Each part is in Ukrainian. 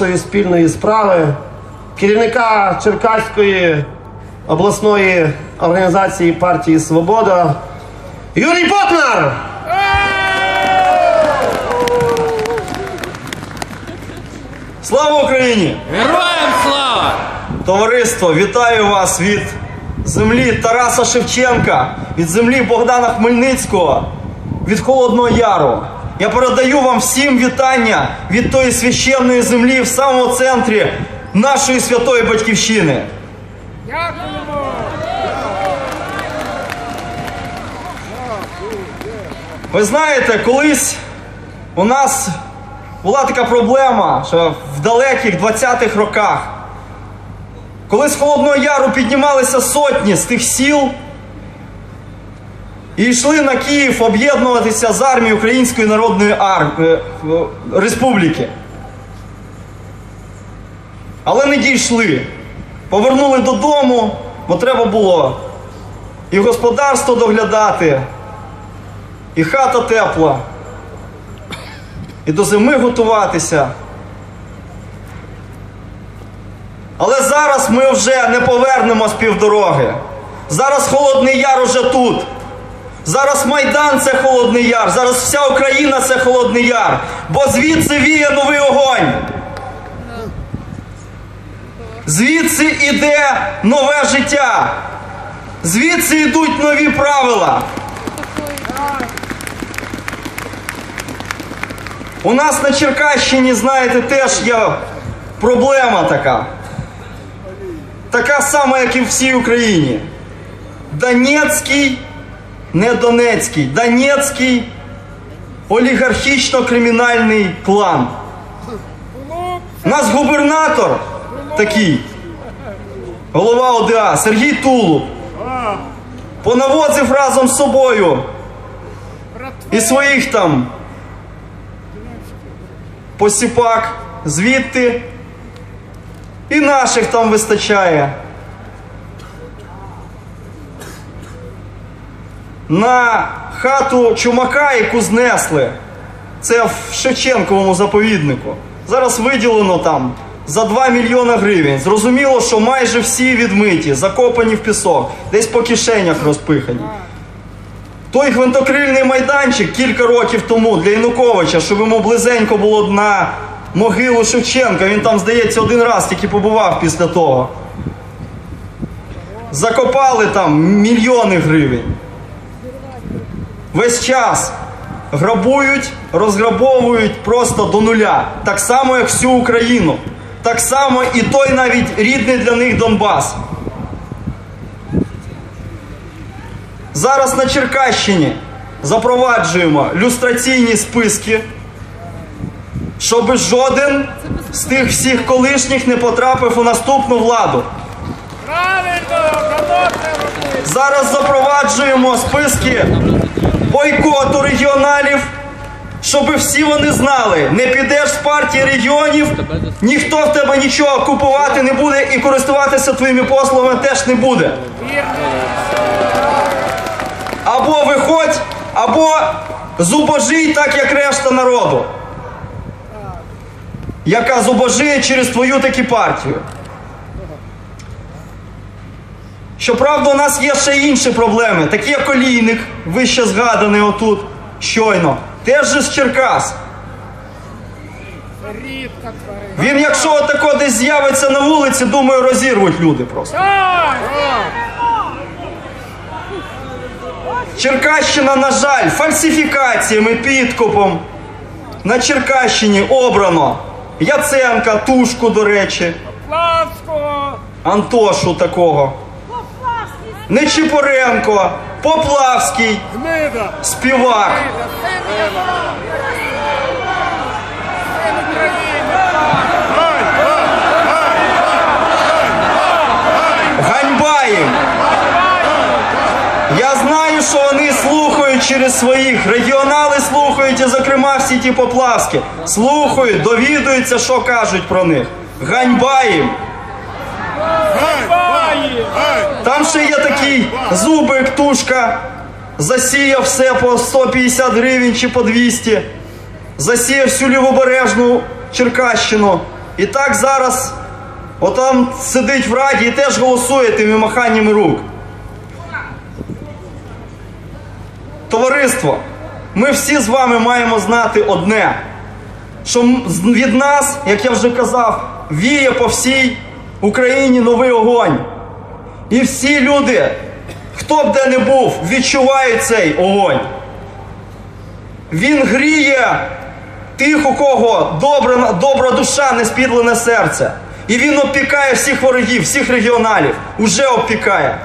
нашої спільної справи, керівника Черкаської обласної організації партії Свобода Юрій Ботнар! Слава Україні! Героям слава! Товариство, вітаю вас від землі Тараса Шевченка, від землі Богдана Хмельницького, від Холодного Яру. Я передаю вам всім вітання від тої священної землі в самому центрі нашої святої батьківщини. Ви знаєте, колись у нас була така проблема, що в далеких 20-х роках, коли з Холодного Яру піднімалися сотні з тих сіл і йшли на Київ об'єднуватися з армією Української Народної Ар... е, е, Республіки. Але не дійшли. Повернули додому, бо треба було і господарство доглядати, і хата тепла, і до зими готуватися. Але зараз ми вже не повернемо з півдороги. Зараз Холодний Яр уже тут. Зараз Майдан це Холодний Яр. Зараз вся Україна це Холодний Яр. Бо звідси віє новий огонь. Звідси іде нове життя. Звідси йдуть нові правила. У нас на Черкащині, знаєте, теж є проблема така. Така сама, як і в всій Україні. Донецький, не Донецький, Донецький олігархічно-кримінальний клан. У нас губернатор такий, голова ОДА Сергій Тулуб. Понавозив разом з собою і своїх там посіпак звідти. І наших там вистачає. На хату чумака, яку знесли, це в Шевченковому заповіднику. Зараз виділено там за 2 мільйона гривень. Зрозуміло, що майже всі відмиті, закопані в пісок, десь по кишенях розпихані. Той гвинтокрильний майданчик кілька років тому для Януковича, щоб йому близенько було на могилу Шевченка. Він там, здається, один раз тільки побував після того. Закопали там мільйони гривень. Весь час грабують, розграбовують просто до нуля. Так само, як всю Україну. Так само і той навіть рідний для них Донбас. Зараз на Черкащині запроваджуємо люстраційні списки, щоб жоден з тих всіх колишніх не потрапив у наступну владу. Зараз запроваджуємо списки бойкоту регіоналів, щоб всі вони знали, не підеш з партії регіонів, ніхто в тебе нічого купувати не буде і користуватися твоїми послугами теж не буде. Або виходь, або зубожий так, як решта народу, яка зубожиє через твою таки партію. Щоправда, у нас є ще інші проблеми, такі як олійник, вище згаданий отут щойно, теж же з Черкас. Він, якщо отако десь з'явиться на вулиці, думаю, розірвуть люди просто. Черкащина, на жаль, фальсифікаціями, підкупом. На Черкащині обрано Яценка, Тушку, до речі, Антошу такого. Нечипоренко, Поплавський, співак. Ганьба їм! Я знаю, що вони слухають через своїх. Регіонали слухають, і, зокрема, всі ті поплавські. Слухають, довідуються, що кажуть про них. Ганьба їм! Баї! Там ще є такий зубик, тушка. Засіяв все по 150 гривень чи по 200. Засіяв всю лівобережну Черкащину. І так зараз отам сидить в раді і теж голосує тими маханнями рук. Товариство, ми всі з вами маємо знати одне, що від нас, як я вже казав, віє по всій Україні новий огонь. І всі люди, хто б де не був, відчувають цей огонь. Він гріє тих, у кого добра, добра душа, неспідлене серце. І він обпікає всіх ворогів, всіх регіоналів. Уже обпікає.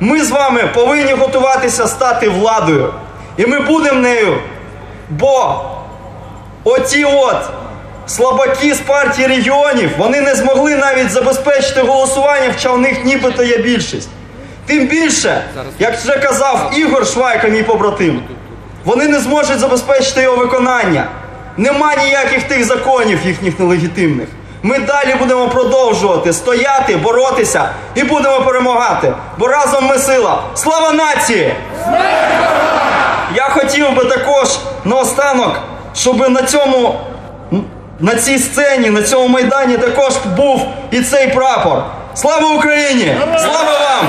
Ми з вами повинні готуватися стати владою. І ми будемо нею. Бо оті от слабаки з партії регіонів, вони не змогли навіть забезпечити голосування, хоча у них нібито є більшість. Тим більше, як вже казав Ігор Швайка, мій побратим, вони не зможуть забезпечити його виконання. Нема ніяких тих законів їхніх нелегітимних. Ми далі будемо продовжувати стояти, боротися і будемо перемагати. Бо разом ми сила. Слава нації! Я хотів би також наостанок, щоб на цьому, на цій сцені, на цьому майдані також був і цей прапор. Слава Україні! Слава вам!